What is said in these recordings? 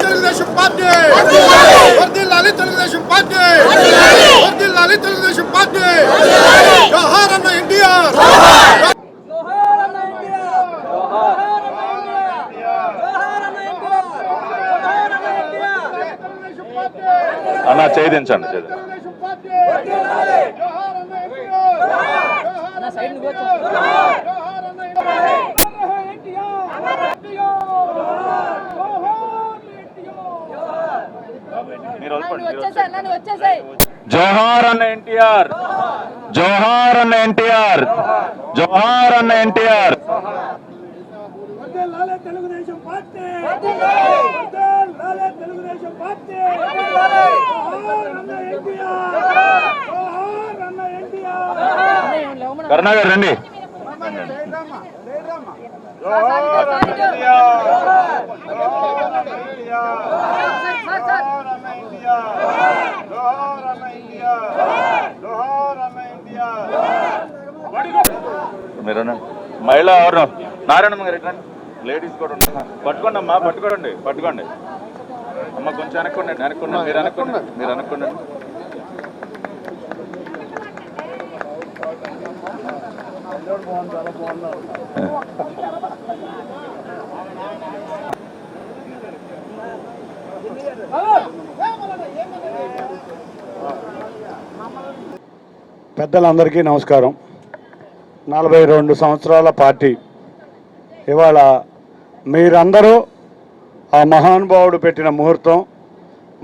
Telugu Desam party వర్ధిల్ లాలి Telugu Desam party వర్ధిల్ లాలి Telugu Desam party జోహార్ అన్న ఎన్టీఆర్ అన్న చేయించండి చేయించండి జోహార్ అన్న ఎన్టీఆర్. జోహార్ అన్న ఎన్టీఆర్. జోహార్ అన్న ఎన్టీఆర్. జోహార్ అన్న ఎన్టీఆర్ వర్ధిల్ లాలి తెలుగుదేశం పార్టీ కరుణాగర్ రండి మీరు. మహిళ ఎవరు? నారాయణమ్మ గారు రండి లేడీస్ కూడా ఉన్నారు పట్టుకోండి అమ్మా పట్టుకోండి పట్టుకోండి. అమ్మ కొంచెం వెనక్కోండి వెనక్కోండి మీరు వెనక్కోండి. మీరు వెనక్కోండి. పెద్దలందరికీ నమస్కారం. నలభై రెండు సంవత్సరాల పార్టీ. ఇవాళ మీరందరూ ఆ మహానుభావుడు పెట్టిన ముహూర్తం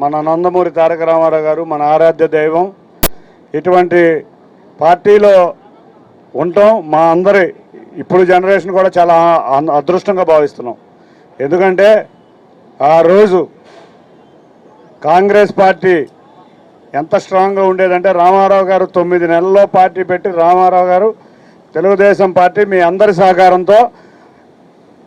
మన నందమూరి తారక రామారావు గారు మన ఆరాధ్య దైవం. ఇటువంటి పార్టీలో ఉండటం మా అందరి ఇప్పుడు జనరేషన్ కూడా చాలా అదృష్టంగా భావిస్తున్నాం. ఎందుకంటే ఆ రోజు కాంగ్రెస్ పార్టీ ఎంత స్ట్రాంగ్గా ఉండేదంటే రామారావు గారు తొమ్మిది నెలల్లో పార్టీ పెట్టి రామారావు గారు తెలుగుదేశం పార్టీ మీ అందరి సహకారంతో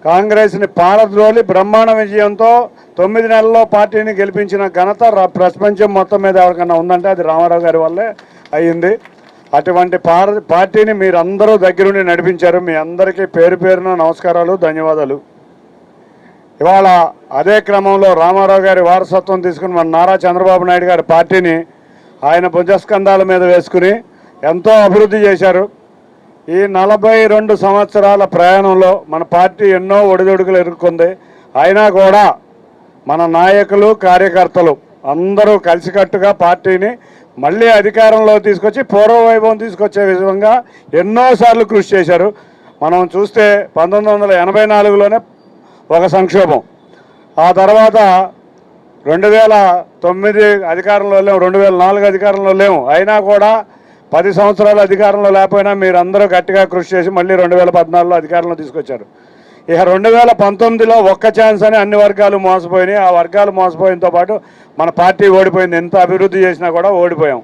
కాంగ్రెస్ని పారద్రోలి బ్రహ్మాండ విజయంతో తొమ్మిది నెలల్లో పార్టీని గెలిపించిన ఘనత ర- ప్రపంచం మొత్తం మీద ఎవరికన్నా ఉందంటే అది రామారావు గారి వల్లే అయ్యింది. అటువంటి పార పార్టీని మీరందరూ దగ్గరుండి నడిపించారు. మీ అందరికీ పేరు పేరున నమస్కారాలు ధన్యవాదాలు. ఇవాళ అదే క్రమంలో రామారావు గారి వారసత్వం తీసుకుని మన నారా చంద్రబాబు నాయుడు గారి పార్టీని ఆయన భుజస్కంధాల మీద వేసుకుని ఎంతో అభివృద్ధి చేశారు. ఈ నలభై రెండు సంవత్సరాల ప్రయాణంలో మన పార్టీ ఎన్నో ఒడిదొడుకులు ఎదుర్కొంది. అయినా కూడా మన నాయకులు కార్యకర్తలు అందరూ కలిసికట్టుగా పార్టీని మళ్ళీ అధికారంలో తీసుకొచ్చి పూర్వ వైభవం తీసుకొచ్చే విధంగా ఎన్నోసార్లు కృషి చేశారు. మనం చూస్తే పంతొమ్మిది వందల ఎనభై నాలుగులోనే ఒక సంక్షోభం. ఆ తర్వాత రెండు వేల తొమ్మిది అధికారంలో లేము రెండు వేల నాలుగు అధికారంలో లేము. అయినా కూడా పది సంవత్సరాలు అధికారంలో లేకపోయినా మీరందరూ గట్టిగా కృషి చేసి మళ్ళీ రెండు వేల పద్నాలుగులో అధికారంలో తీసుకొచ్చారు. ఇక రెండు వేల పంతొమ్మిదిలో ఒక్క ఛాన్స్ అని అన్ని వర్గాలు మోసపోయినాయి. ఆ వర్గాలు మోసపోయినతో పాటు మన పార్టీ ఓడిపోయింది. ఎంత అభివృద్ధి చేసినా కూడా ఓడిపోయాం.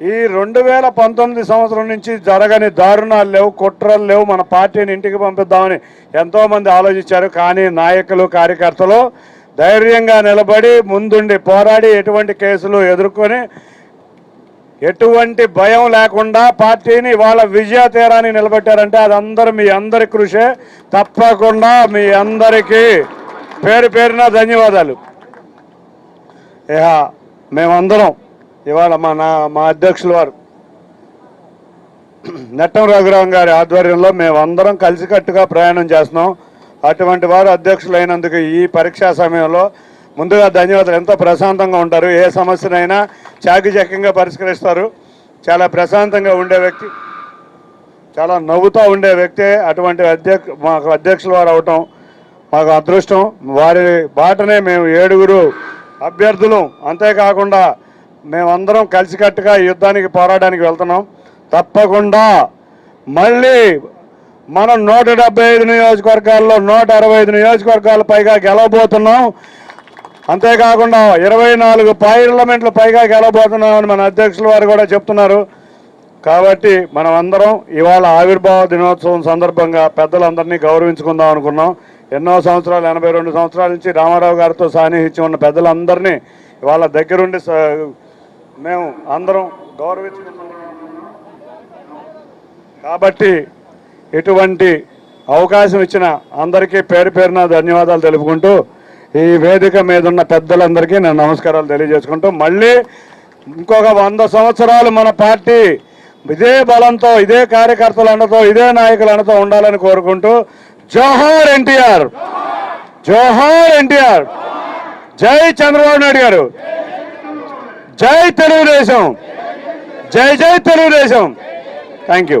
ఈ రెండు వేల పంతొమ్మిది సంవత్సరం నుంచి జరగని దారుణాలు లేవు కుట్రలు లేవు. మన పార్టీని ఇంటికి పంపిద్దామని ఎంతోమంది ఆలోచించారు. కానీ నాయకులు కార్యకర్తలు ధైర్యంగా నిలబడి ముందుండి పోరాడి ఎటువంటి కేసులు ఎదుర్కొని ఎటువంటి భయం లేకుండా పార్టీని వాళ్ళ విజయ తీరాన్ని నిలబెట్టారంటే అది అందరూ మీ అందరి కృషే. తప్పకుండా మీ అందరికీ పేరు పేరున ధన్యవాదాలు. ఇక మేమందరం ఇవాళ మా నా మా అధ్యక్షుల వారు. నెట్టం రఘురాం గారి ఆధ్వర్యంలో మేమందరం కలిసికట్టుగా ప్రయాణం చేస్తున్నాం. అటువంటి వారు అధ్యక్షులైనందుకు ఈ పరీక్షా సమయంలో ముందుగా ధన్యవాదాలు. ఎంతో ప్రశాంతంగా ఉంటారు. ఏ సమస్యనైనా చాకచక్యంగా పరిష్కరిస్తారు. చాలా ప్రశాంతంగా ఉండే వ్యక్తి చాలా నవ్వుతూ ఉండే వ్యక్తే అటువంటి అధ్యక్ష మాకు అధ్యక్షుల వారు అవటం మాకు అదృష్టం. వారి బాటనే మేము ఏడుగురు అభ్యర్థులు. అంతేకాకుండా మేమందరం కలిసికట్టుగా యుద్ధానికి పోరాడానికి వెళ్తున్నాం. తప్పకుండా మళ్ళీ మనం నూట డెబ్బై ఐదు నియోజకవర్గాల్లో నూట అరవై ఐదు నియోజకవర్గాల పైగా గెలవబోతున్నాం. అంతేకాకుండా ఇరవై నాలుగు పార్లమెంట్లు పైగా గెలబోతున్నామని మన అధ్యక్షుల వారు కూడా చెప్తున్నారు. కాబట్టి మనం అందరం ఇవాళ ఆవిర్భావ దినోత్సవం సందర్భంగా పెద్దలందరినీ గౌరవించుకుందాం అనుకున్నాం. ఎన్నో సంవత్సరాలు ఎనభై రెండు సంవత్సరాల నుంచి రామారావు గారితో సాన్నిహిత్యం ఉన్న పెద్దలందరినీ ఇవాళ దగ్గరుండి స- మేము అందరం గౌరవించుకుంటున్నాం కాబట్టి ఇటువంటి అవకాశం ఇచ్చిన అందరికీ పేరు పేరున ధన్యవాదాలు తెలుపుకుంటూ ఈ వేదిక మీద ఉన్న పెద్దలందరికీ నేను నమస్కారాలు తెలియజేసుకుంటూ మళ్ళీ ఇంకొక వంద సంవత్సరాలు మన పార్టీ ఇదే బలంతో ఇదే కార్యకర్తల అండతో ఇదే నాయకుల అండతో ఉండాలని కోరుకుంటూ జోహార్ ఎన్టీఆర్. జోహార్ ఎన్టీఆర్. జై చంద్రబాబు నాయుడు గారు. జై తెలుగుదేశం. జై జై తెలుగుదేశం. Thank you